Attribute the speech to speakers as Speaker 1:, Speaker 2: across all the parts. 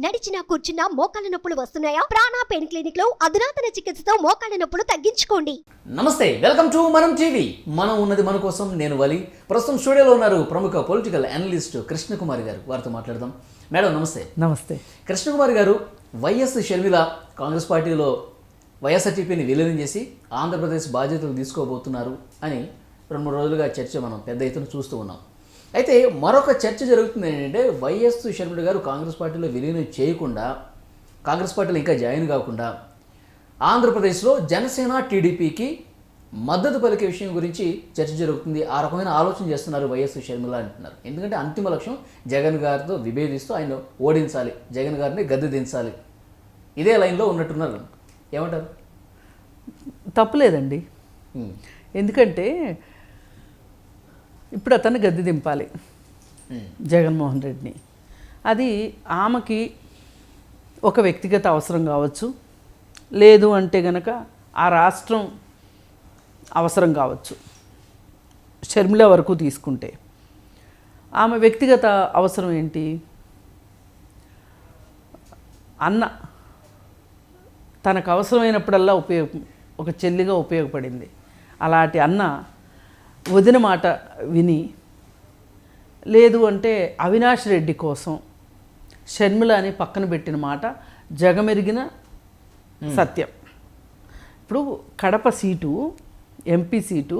Speaker 1: నడిచినా కూర్చున్నా మోకాళ్ళ నొప్పులు వస్తున్నాయా? ప్రాణా పెయిన్ క్లినిక్లో అధునాతన చికిత్సతో మోకాళ్ళ నొప్పులు తగ్గించుకోండి.
Speaker 2: నమస్తే వెల్కమ్ టు మనం టీవీ. మనం ఉన్నది మన కోసం నేను వలి. ప్రస్తుతం స్టూడియోలో ఉన్నారు ప్రముఖ పొలిటికల్ అనలిస్ట్ కృష్ణకుమారి గారు. వారితో మాట్లాడదాం. మేడం నమస్తే.
Speaker 3: నమస్తే.
Speaker 2: కృష్ణకుమారి గారు వైఎస్ షర్మిల కాంగ్రెస్ పార్టీలో వైఎస్ఆర్టీపీని విలీనం చేసి ఆంధ్రప్రదేశ్ బాధ్యతలు తీసుకోబోతున్నారు అని రెండు మూడు రోజులుగా చర్చ మనం పెద్ద ఎత్తున చూస్తూ ఉన్నాం. అయితే మరొక చర్చ జరుగుతుంది ఏంటంటే వైఎస్ షర్మిల గారు కాంగ్రెస్ పార్టీలో విలీనం చేయకుండా కాంగ్రెస్ పార్టీలో ఇంకా జాయిన్ కాకుండా ఆంధ్రప్రదేశ్లో జనసేన టీడీపీకి మద్దతు పలికే విషయం గురించి చర్చ జరుగుతుంది. ఆ రకమైన ఆలోచన చేస్తున్నారు వైఎస్ షర్మిల అంటున్నారు. ఎందుకంటే అంతిమ లక్ష్యం జగన్ గారితో విభేదిస్తూ ఆయన ఓడించాలి జగన్ గారిని గద్దె దించాలి. ఇదే లైన్లో ఉన్నట్టున్నారు. ఏమంటారు?
Speaker 3: తప్పులేదండి. ఎందుకంటే ఇప్పుడు అతన్ని గద్దె దింపాలి.
Speaker 2: ఉమ్,
Speaker 3: జగన్మోహన్ రెడ్డిని. అది ఆమెకి ఒక వ్యక్తిగత అవసరం కావచ్చు. లేదు అంటే గనక ఆ రాష్ట్రం అవసరం కావచ్చు. షర్మిల వరకు తీసుకుంటే. ఆమె వ్యక్తిగత అవసరం ఏంటి? అన్న తనకు అవసరమైనప్పుడల్లా ఉపయోగ ఒక చెల్లిగా ఉపయోగపడింది. అలాంటి అన్న వదిన మాట విని లేదు అంటే అవినాష్ రెడ్డి కోసం షర్మిల అని పక్కన పెట్టిన మాట జగమెరిగిన సత్యం. ఇప్పుడు కడప సీటు ఎంపీ సీటు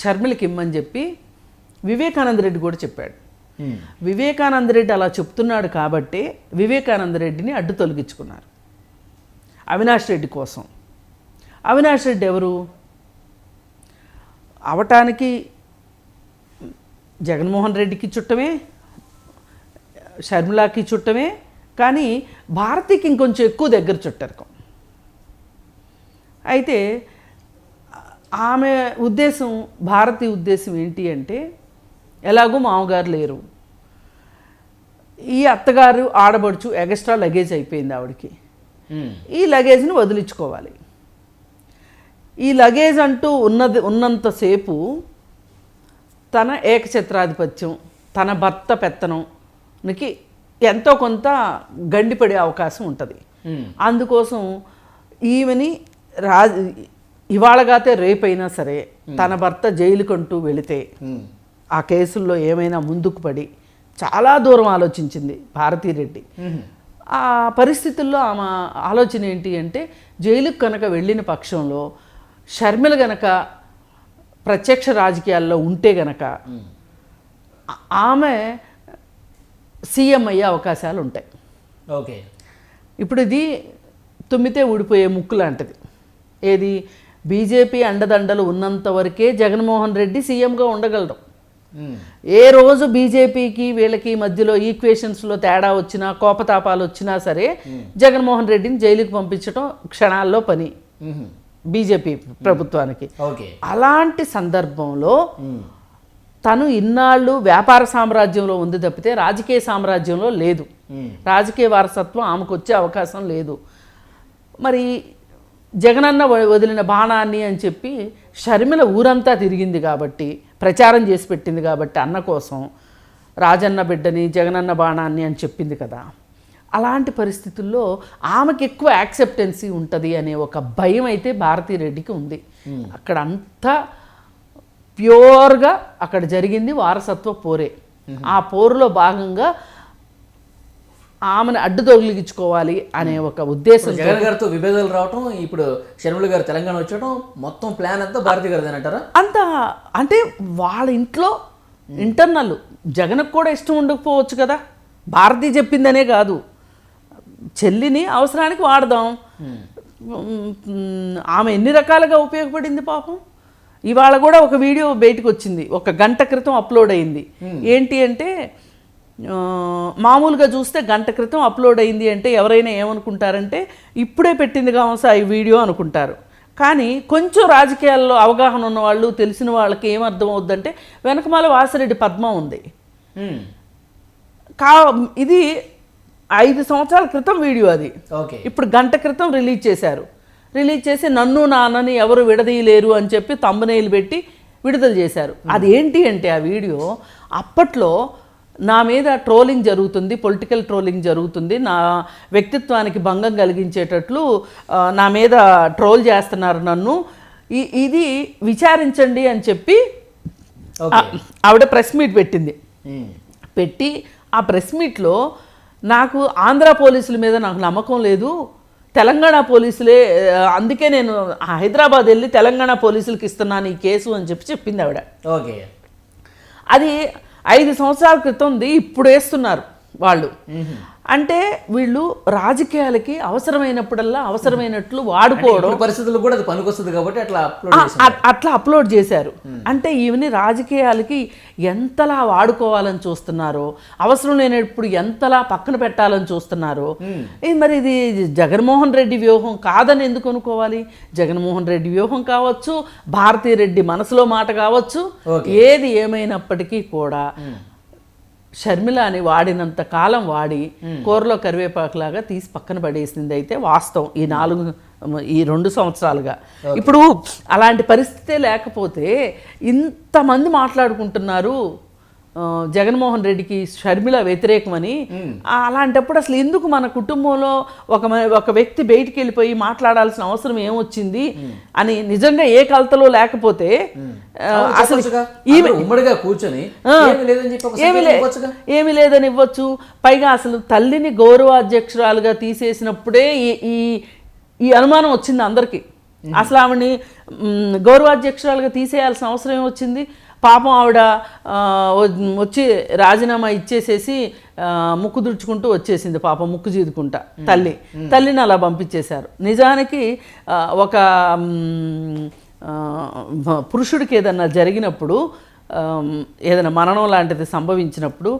Speaker 3: షర్మిలకి ఇమ్మని చెప్పి వివేకానంద రెడ్డి కూడా చెప్పాడు. వివేకానంద రెడ్డి అలా చెప్తున్నాడు కాబట్టి వివేకానంద రెడ్డిని అడ్డు తొలగించుకున్నారు. అవినాష్ రెడ్డి కోసం. అవినాష్ రెడ్డి ఎవరు? అవటానికి జగన్మోహన్ రెడ్డికి చుట్టమే షర్మిలాకి చుట్టమే కానీ భారతికి ఇంకొంచెం ఎక్కువ దగ్గర చుట్టరకం అయితే ఆమె ఉద్దేశం భారతి ఉద్దేశం ఏంటి అంటే ఎలాగో మామగారు లేరు. ఈ అత్తగారు ఆడబడుచు ఎగస్ట్రా లగేజ్ అయిపోయింది ఆవిడకి. ఈ లగేజ్ని వదిలించుకోవాలి. ఈ లగేజ్ అంటూ ఉన్నది ఉన్నంతసేపు తన ఏకఛత్రాధిపత్యం తన భర్త పెత్తనంకి ఎంతో కొంత గండిపడే అవకాశం ఉంటుంది. అందుకోసం ఈమెని రా ఇవాళగాతే రేపైనా సరే తన భర్త జైలుకంటూ వెళితే ఆ కేసుల్లో ఏమైనా ముందుకు పడి చాలా దూరం ఆలోచించింది భారతీరెడ్డి ఆ పరిస్థితుల్లో ఆమె ఆలోచన ఏంటి అంటే జైలుకు కనుక వెళ్ళిన పక్షంలో షర్మిల గనక ప్రత్యక్ష రాజకీయాల్లో ఉంటే గనక ఆమె సీఎం అయ్యే అవకాశాలు ఉంటాయి.
Speaker 2: ఓకే.
Speaker 3: ఇప్పుడు ఇది తుమ్మితే ఊడిపోయే ముక్కు లాంటిది. ఏది? బీజేపీ అండదండలు ఉన్నంత వరకే జగన్మోహన్ రెడ్డి సీఎంగా ఉండగలడు
Speaker 2: ఉమ్,
Speaker 3: ఏ రోజు బీజేపీకి వీళ్ళకి మధ్యలో ఈక్వేషన్స్లో తేడా వచ్చినా కోపతాపాలు వచ్చినా సరే జగన్మోహన్ రెడ్డిని జైలుకి పంపించడం క్షణాల్లో పని. బీజేపీ ప్రభుత్వానికి.
Speaker 2: ఓకే.
Speaker 3: అలాంటి సందర్భంలో తను ఇన్నాళ్ళు వ్యాపార సామ్రాజ్యంలో ఉంది తప్పితే రాజకీయ సామ్రాజ్యంలో లేదు. రాజకీయ వారసత్వం ఆమెకు వచ్చే అవకాశం లేదు. మరి జగనన్న వ- వదిలిన బాణాన్ని అని చెప్పి షర్మిల ఊరంతా తిరిగింది కాబట్టి ప్రచారం చేసి పెట్టింది కాబట్టి అన్న కోసం రాజన్న బిడ్డని జగనన్న బాణాన్ని అని చెప్పింది కదా. అలాంటి పరిస్థితుల్లో ఆమెకి ఎక్కువ యాక్సెప్టెన్సీ ఉంటుంది అనే ఒక భయం అయితే భారతీరెడ్డికి ఉంది. అక్కడ అంతా ప్యూర్గా అక్కడ జరిగింది వారసత్వ పోరే. ఆ పోరులో భాగంగా ఆమెను అడ్డు తొలగించుకోవాలి అనే ఒక ఉద్దేశం
Speaker 2: జగన్ గారితో విభేదాలు రావటం ఇప్పుడు షర్మిల గారు తెలంగాణ వచ్చడం మొత్తం ప్లాన్ అంతా భారతి గారిది అంటారా?
Speaker 3: అంత అంటే వాళ్ళ ఇంట్లో ఇంటర్నల్ జగన్కు కూడా ఇష్టం ఉండకపోవచ్చు కదా. భారతి చెప్పిందనే కాదు. చెల్లిని అవసరానికి వాడదాం. ఆమె ఎన్ని రకాలుగా ఉపయోగపడింది పాపం? ఇవాళ కూడా ఒక వీడియో బయటకు వచ్చింది. ఒక గంట క్రితం అప్లోడ్ అయింది. ఏంటి అంటే మామూలుగా చూస్తే గంట క్రితం అప్లోడ్ అయింది అంటే ఎవరైనా ఏమనుకుంటారంటే ఇప్పుడే పెట్టింది కావసా ఈ వీడియో అనుకుంటారు. కానీ కొంచెం రాజకీయాల్లో అవగాహన ఉన్న వాళ్ళు తెలిసిన వాళ్ళకి ఏమర్థం అవుద్దంటే వెనకమాల వాసిరెడ్డి పద్మ ఉంది. కా ఇది ఐదు సంవత్సరాల క్రితం వీడియో అది.
Speaker 2: ఓకే.
Speaker 3: ఇప్పుడు గంట క్రితం రిలీజ్ చేశారు. రిలీజ్ చేసి నన్ను నాన్నని ఎవరు విడదీయలేరు అని చెప్పి తమ్మునేలు పెట్టి విడుదల చేశారు. అది ఏంటి అంటే ఆ వీడియో అప్పట్లో నా మీద ట్రోలింగ్ జరుగుతుంది పొలిటికల్ ట్రోలింగ్ జరుగుతుంది. నా వ్యక్తిత్వానికి భంగం కలిగించేటట్లు నా మీద ట్రోల్ చేస్తున్నారు నన్ను. ఇది విచారించండి అని చెప్పి ఆవిడ ప్రెస్ మీట్ పెట్టింది. పెట్టి ఆ ప్రెస్ మీట్లో నాకు ఆంధ్ర పోలీసుల మీద నాకు నమ్మకం లేదు. తెలంగాణ పోలీసులే అందుకే నేను హైదరాబాద్ వెళ్ళి తెలంగాణ పోలీసులకి ఇస్తున్నాను ఈ కేసు అని చెప్పి చెప్పింది ఆవిడ.
Speaker 2: ఓకే.
Speaker 3: అది ఐదు సంవత్సరాల క్రితంది ఇప్పుడు వేస్తున్నారు వాళ్ళు. అంటే వీళ్ళు రాజకీయాలకి అవసరమైనప్పుడల్లా అవసరమైనట్లు వాడుకోవడం.
Speaker 2: ఇప్పుడు పరిస్థితుల్లో కూడా అది పనికొస్తుంది కాబట్టి అట్లా
Speaker 3: అట్లా అప్లోడ్ చేశారు. అంటే ఈవెని రాజకీయాలకి ఎంతలా వాడుకోవాలని చూస్తున్నారో అవసరం లేనప్పుడు ఎంతలా పక్కన పెట్టాలని చూస్తున్నారో ఇది మరి ఇది జగన్మోహన్ రెడ్డి వ్యూహం కాదని ఎందుకు అనుకోవాలి? జగన్మోహన్ రెడ్డి వ్యూహం కావచ్చు భారతీ రెడ్డి మనసులో మాట కావచ్చు. ఏది ఏమైనప్పటికీ కూడా షర్మిలాని వాడినంత కాలం వాడి కూరలో కరివేపాకులాగా తీసి పక్కన పడేసింది అయితే వాస్తవం ఈ నాలుగు ఈ రెండు సంవత్సరాలుగా. ఇప్పుడు అలాంటి పరిస్థితే లేకపోతే ఇంతమంది మాట్లాడుకుంటున్నారు. జగన్మోహన్ రెడ్డికి షర్మిల వ్యతిరేకమని అలాంటప్పుడు అసలు ఎందుకు మన కుటుంబంలో ఒక ఒక వ్యక్తి బయటికి వెళ్ళిపోయి మాట్లాడాల్సిన అవసరం ఏమొచ్చింది అని నిజంగా ఏ కలతలో లేకపోతే అసలు. ఈమె
Speaker 2: ఉమ్మడిగా కూర్చొని ఏమీ
Speaker 3: ఏమి లేదని ఇవ్వచ్చు పైగా అసలు తల్లిని గౌరవాధ్యక్షురాలుగా తీసేసినప్పుడే ఈ ఈ ఈ అనుమానం వచ్చింది అందరికీ. అసలు ఆవిడని గౌరవాధ్యక్షురాలుగా తీసేయాల్సిన అవసరం ఏమొచ్చింది? పాపం ఆవిడ వచ్చి రాజీనామా ఇచ్చేసేసి ముక్కు దుడుచుకుంటూ వచ్చేసింది పాపం ముక్కు చీదుకుంటా తల్లి. తల్లిని అలా పంపించేశారు. నిజానికి ఒక పురుషుడికి ఏదన్నా జరిగినప్పుడు ఏదైనా మరణం లాంటిది సంభవించినప్పుడు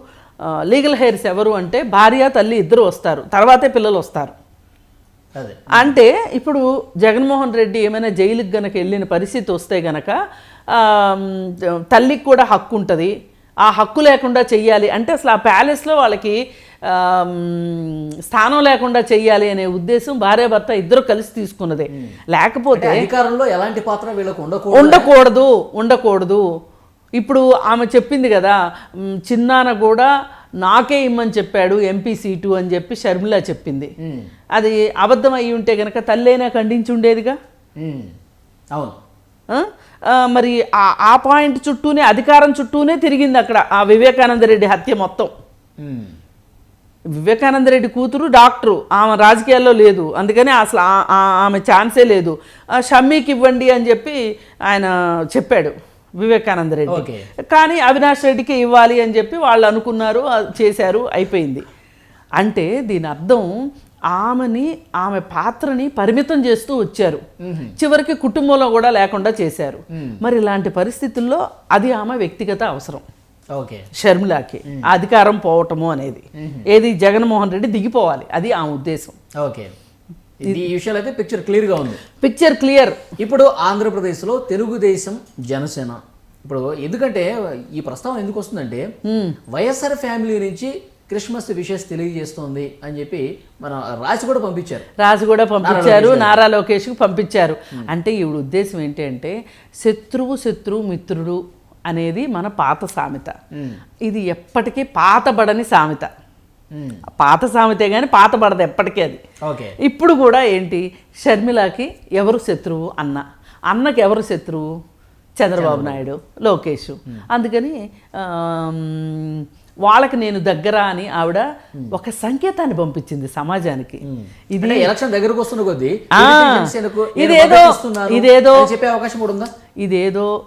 Speaker 3: లీగల్ హెయిర్స్ ఎవరు అంటే భార్య తల్లి ఇద్దరు వస్తారు. తర్వాతే పిల్లలు వస్తారు. అంటే ఇప్పుడు జగన్మోహన్ రెడ్డి ఏమైనా జైలుకి గనక వెళ్ళిన పరిస్థితి వస్తే గనక తల్లికి కూడా హక్కు ఉంటుంది. ఆ హక్కు లేకుండా చెయ్యాలి. అంటే అసలు ఆ ప్యాలెస్లో వాళ్ళకి స్థానం లేకుండా చెయ్యాలి అనే ఉద్దేశం భార్యాభర్త ఇద్దరు కలిసి తీసుకున్నదే. లేకపోతే
Speaker 2: అధికారంలో ఎలాంటి పాత్ర వీళ్ళకు ఉండకూడదు.
Speaker 3: ఉండకూడదు ఉండకూడదు. ఇప్పుడు ఆమె చెప్పింది కదా చిన్నాన కూడా నాకే ఇమ్మని చెప్పాడు ఎంపీ సీటు అని చెప్పి షర్మిల చెప్పింది. అది అబద్ధం అయి ఉంటే గనక తల్లైనా ఖండించి ఉండేదిగా.
Speaker 2: అవును.
Speaker 3: మరి ఆ పాయింట్ చుట్టూనే అధికారం చుట్టూనే తిరిగింది అక్కడ ఆ వివేకానంద రెడ్డి హత్య మొత్తం.
Speaker 2: ఉమ్.
Speaker 3: వివేకానంద రెడ్డి కూతురు డాక్టరు. ఆమె రాజకీయాల్లో లేదు. అందుకని అసలు ఆమె ఛాన్సే లేదు. షమ్మీకి ఇవ్వండి అని చెప్పి ఆయన చెప్పాడు వివేకానంద రెడ్డి
Speaker 2: ఓకే.
Speaker 3: కానీ అవినాష్ రెడ్డికి ఇవ్వాలి అని చెప్పి వాళ్ళు అనుకున్నారు చేశారు అయిపోయింది. అంటే దీని అర్థం ఆమెని ఆమె పాత్రని పరిమితం చేస్తూ వచ్చారు. చివరికి కుటుంబంలో కూడా లేకుండా చేశారు. మరి ఇలాంటి పరిస్థితుల్లో అది ఆమె వ్యక్తిగత అవసరం.
Speaker 2: ఓకే.
Speaker 3: షర్మిలాకి అధికారం పోవటము అనేది. ఏది జగన్మోహన్ రెడ్డి దిగిపోవాలి అది ఆ ఉద్దేశం.
Speaker 2: ఓకే. ఈ విషయాలు అయితే పిక్చర్ క్లియర్గా ఉంది.
Speaker 3: పిక్చర్ క్లియర్
Speaker 2: ఇప్పుడు ఆంధ్రప్రదేశ్లో తెలుగుదేశం జనసేన. ఇప్పుడు ఎందుకంటే ఈ ప్రస్తావన ఎందుకు వస్తుందంటే వైఎస్ఆర్ ఫ్యామిలీ నుంచి క్రిస్మస్ విషెస్ తెలియజేస్తోంది అని చెప్పి మన రాసి కూడా పంపించారు.
Speaker 3: రాజు కూడా పంపించారు నారా లోకేష్కి పంపించారు. అంటే ఈవిడ ఉద్దేశం ఏంటి అంటే శత్రువు శత్రువు మిత్రుడు అనేది మన పాత సామెత. ఇది ఎప్పటికీ పాతబడని సామెత. పాత సామెతే కానీ పాతబడదు ఎప్పటికీ అది.
Speaker 2: ఓకే.
Speaker 3: ఇప్పుడు కూడా ఏంటి? షర్మిలకి ఎవరు శత్రువు? అన్న. అన్నకి ఎవరు శత్రువు? చంద్రబాబు నాయుడు లోకేష్. అందుకని వాళ్ళకి నేను దగ్గర అని ఆవిడ ఒక సంకేతాన్ని పంపించింది సమాజానికి. ఇది
Speaker 2: ఎలక్షన్ దగ్గరకు వస్తున్న కొద్దీ
Speaker 3: ఇదేదో- ఇదేదో-
Speaker 2: చెప్పే అవకాశం కూడా ఉందా?
Speaker 3: ఇదేదో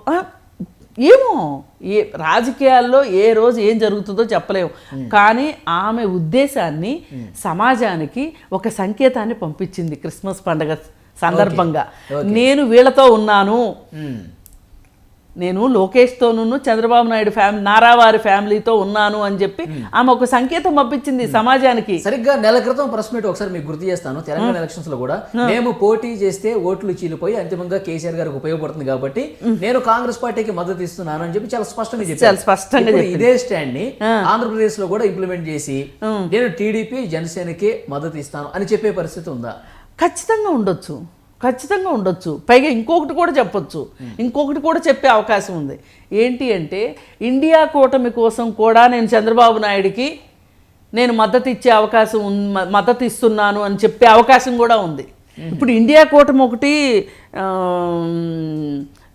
Speaker 3: ఏమో ఏ రాజకీయాల్లో ఏ రోజు ఏం జరుగుతుందో చెప్పలేము. కానీ ఆమె ఉద్దేశాన్ని సమాజానికి ఒక సంకేతాన్ని పంపించింది క్రిస్మస్ పండగ సందర్భంగా. నేను వీళ్ళతో ఉన్నాను. నేను లోకేష్తోనూ చంద్రబాబు నాయుడు ఫ్యామిలీ నారావారి ఫ్యామిలీతో ఉన్నాను అని చెప్పి ఆమె ఒక సంకేతం పంపించింది సమాజానికి.
Speaker 2: సరిగ్గా నెల క్రితం ప్రెస్ మీట్ ఒకసారి మీకు గుర్తు చేస్తాను. తెలంగాణ ఎలక్షన్స్లో కూడా మేము పోటీ చేస్తే ఓట్లు చీలిపోయి అంతిమంగా కేసీఆర్ గారికి ఉపయోగపడుతుంది కాబట్టి నేను కాంగ్రెస్ పార్టీకి మద్దతు ఇస్తున్నాను అని చెప్పి చాలా స్పష్టంగా చెప్పారు.
Speaker 3: చాలా స్పష్టంగా
Speaker 2: ఇదే స్టాండ్ని ఆంధ్రప్రదేశ్లో కూడా ఇంప్లిమెంట్ చేసి నేను టీడీపీ జనసేనకి మద్దతు ఇస్తాను అని చెప్పే పరిస్థితి ఉందా?
Speaker 3: ఖచ్చితంగా ఉండొచ్చు. ఖచ్చితంగా ఉండొచ్చు. పైగా ఇంకొకటి కూడా చెప్పొచ్చు. ఇంకొకటి కూడా చెప్పే అవకాశం ఉంది. ఏంటి అంటే ఇండియా కూటమి కోసం కూడా నేను చంద్రబాబు నాయుడికి నేను మద్దతు ఇచ్చే అవకాశం మద్దతు ఇస్తున్నాను అని చెప్పే అవకాశం కూడా ఉంది. ఇప్పుడు ఇండియా కూటమి ఒకటి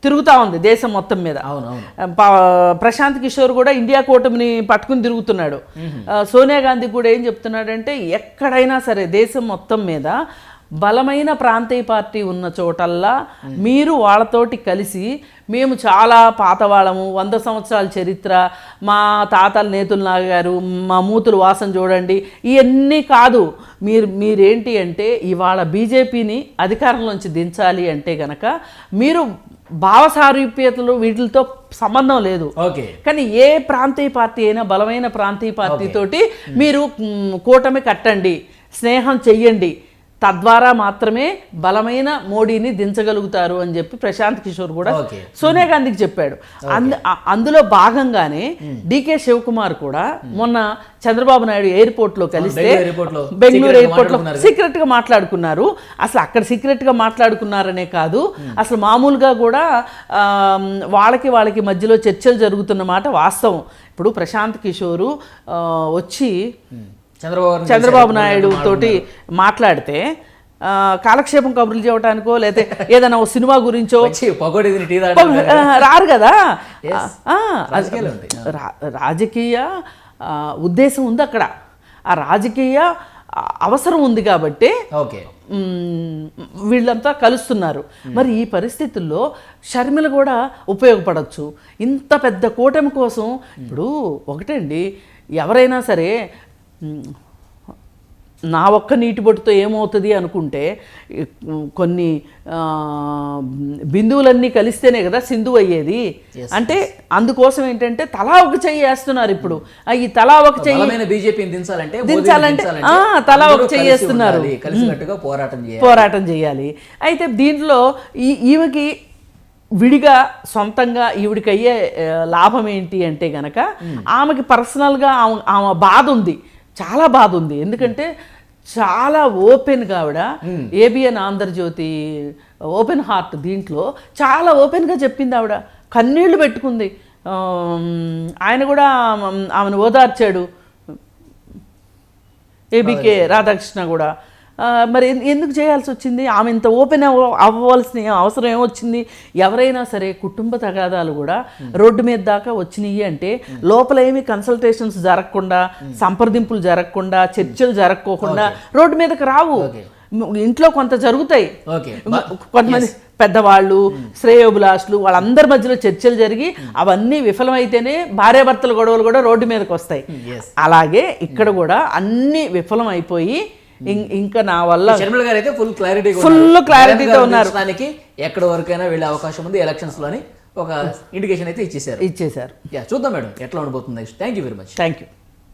Speaker 3: తిరుగుతూ ఉంది దేశం మొత్తం మీద.
Speaker 2: అవును అవును.
Speaker 3: ప- ప్రశాంత్ కిషోర్ కూడా ఇండియా కూటమిని పట్టుకుని తిరుగుతున్నాడు. సోనియా గాంధీ కూడా ఏం చెప్తున్నాడంటే ఎక్కడైనా సరే దేశం మొత్తం మీద బలమైన ప్రాంతీయ పార్టీ ఉన్న చోటల్లా మీరు వాళ్ళతోటి కలిసి మేము చాలా పాతవాళ్ళము వంద సంవత్సరాల చరిత్ర మా తాతల నేతులు నాగారు మా మూతులు వాసన చూడండి ఇవన్నీ కాదు. మీరు మీరేంటి అంటే ఇవాళ బీజేపీని అధికారంలోంచి దించాలి అంటే గనక మీరు భావసారూప్యతలు వీటితో సంబంధం లేదు.
Speaker 2: ఓకే.
Speaker 3: కానీ ఏ ప్రాంతీయ పార్టీ అయినా బలమైన ప్రాంతీయ పార్టీ తోటి మీరు కూటమి కట్టండి స్నేహం చెయ్యండి. తద్వారా మాత్రమే బలమైన మోడీని దించగలుగుతారు అని చెప్పి ప్రశాంత్ కిషోర్ కూడా. సోనియా గాంధీకి చెప్పాడు. అందులో భాగంగానే డికే శివకుమార్ కూడా మొన్న చంద్రబాబు నాయుడు ఎయిర్పోర్ట్లో కలిస్తే
Speaker 2: బెంగళూరు ఎయిర్పోర్ట్లో.
Speaker 3: సీక్రెట్గా
Speaker 2: మాట్లాడుకున్నారు.
Speaker 3: అసలు అక్కడ సీక్రెట్గా మాట్లాడుకున్నారనే కాదు. అసలు మామూలుగా కూడా వాళ్ళకి వాళ్ళకి మధ్యలో చర్చలు జరుగుతున్న మాట వాస్తవం. ఇప్పుడు ప్రశాంత్ కిషోరు వచ్చి
Speaker 2: చంద్రబాబు నాయుడు
Speaker 3: చంద్రబాబు. నాయుడు తోటి మాట్లాడితే కాలక్షేపం కబుర్లు చెప్పడానికో లేకపోతే ఏదైనా ఓ సినిమా గురించో రారు కదా? రాజకీయ ఉద్దేశం ఉంది అక్కడ. ఆ రాజకీయ అవసరం ఉంది కాబట్టి
Speaker 2: ఓకే.
Speaker 3: వీళ్ళంతా కలుస్తున్నారు. మరి ఈ పరిస్థితుల్లో షర్మిల కూడా ఉపయోగపడవచ్చు ఇంత పెద్ద కూటమి కోసం ఇప్పుడు ఒకటండి ఎవరైనా సరే నా ఒక్క నీటి బొట్టుతో ఏమవుతుంది అనుకుంటే కొన్ని బిందువులన్నీ కలిస్తేనే కదా సింధు అయ్యేది. అంటే అందుకోసం ఏంటంటే తలా ఒక చెయ్యి వేస్తున్నారు ఇప్పుడు. ఆ, ఈ తలా ఒక చెయ్యి
Speaker 2: బీజేపీని దించాలంటే
Speaker 3: తలా ఒక చెయ్యి వేస్తున్నారు.
Speaker 2: కలిసికట్టుగా పోరాటం చేయాలి.
Speaker 3: పోరాటం చేయాలి. అయితే దీంట్లో ఈ ఈమెకి విడిగా సొంతంగా ఈవిడికి అయ్యే లాభం ఏంటి అంటే గనక ఆమెకి పర్సనల్గా ఆమె బాధ ఉంది. చాలా బాధ ఉంది ఎందుకంటే చాలా ఓపెన్గా ఆవిడ ఏబిఎన్ ఆంధ్రజ్యోతి ఓపెన్ హార్ట్ దీంట్లో చాలా ఓపెన్గా చెప్పింది ఆవిడ. కన్నీళ్ళు పెట్టుకుంది. ఆయన కూడా ఆమె- ఆమెను ఓదార్చాడు. ఏబికే రాధాకృష్ణ కూడా. మరి ఎందుకు చేయాల్సి వచ్చింది? ఆమె ఇంత ఓపెన్ అవ్వ అవ్వవలసిన అవసరం ఏమొచ్చింది ఎవరైనా సరే కుటుంబ తగాదాలు కూడా రోడ్డు మీద దాకా వచ్చినాయి అంటే లోపల ఏమి కన్సల్టేషన్స్ జరగకుండా సంప్రదింపులు జరగకుండా చర్చలు జరగకోకుండా రోడ్డు మీదకి రావు. ఇంట్లో కొంత జరుగుతాయి.
Speaker 2: ఓకే.
Speaker 3: కొంతమంది పెద్దవాళ్ళు శ్రేయోభిలాషులు వాళ్ళందరి మధ్యలో చర్చలు జరిగి అవన్నీ విఫలమైతేనే భార్యాభర్తల గొడవలు కూడా రోడ్డు మీదకి వస్తాయి. అలాగే ఇక్కడ కూడా అన్ని విఫలం అయిపోయి ఇంకా నా వల్ల
Speaker 2: షర్మిల గారు అయితే ఫుల్ క్లారిటీ
Speaker 3: Full clarity తో ఉన్నారు.
Speaker 2: ఎక్కడ వరకైనా వెళ్ళే అవకాశం ఉంది. ఎలక్షన్స్లోని ఒక ఇండికేషన్ అయితే ఇచ్చేసారు
Speaker 3: ఇచ్చేశారు.
Speaker 2: యా చూద్దాం మేడం ఎట్లా ఉండబోతుంది. Thank you very much
Speaker 3: thank you